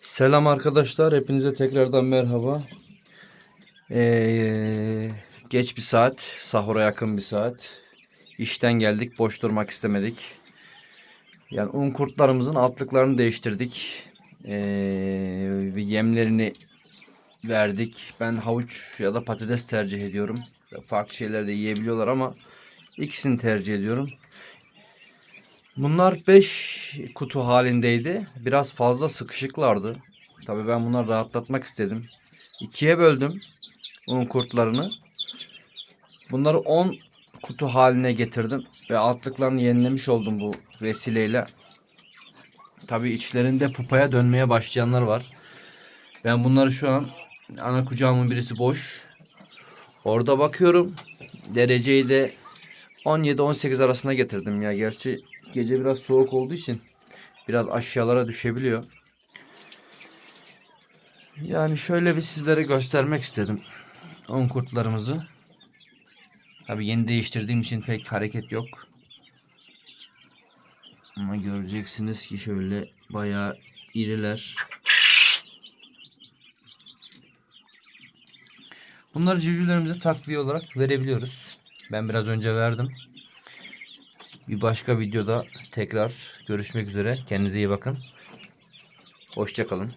Selam arkadaşlar. Hepinize tekrardan merhaba. Ee, geç bir saat. Sahura yakın bir saat. İşten geldik. Boş durmak istemedik. Yani un kurtlarımızın altlıklarını değiştirdik. Ee, yemlerini verdik. Ben havuç ya da patates tercih ediyorum. Farklı şeyler de yiyebiliyorlar ama ikisini tercih ediyorum. Bunlar 5 kutu halindeydi. Biraz fazla sıkışıklardı. Tabii ben bunları rahatlatmak istedim. İkiye böldüm un kurtlarını. Bunları 10 kutu haline getirdim ve altlıklarını yenilemiş oldum bu vesileyle. Tabii içlerinde pupaya dönmeye başlayanlar var. Ben bunları şu an ana kucağımın birisi boş. Orada bakıyorum. Dereceyi de 17-18 arasına getirdim ya. Gerçi gece biraz soğuk olduğu için biraz aşağılara düşebiliyor. Yani şöyle bir sizlere göstermek istedim. On kurtlarımızı. Tabi yeni değiştirdiğim için pek hareket yok. Ama göreceksiniz ki şöyle bayağı iriler. Bunları civcivlerimize takviye olarak verebiliyoruz. Ben biraz önce verdim. Bir başka videoda tekrar görüşmek üzere. Kendinize iyi bakın. Hoşçakalın.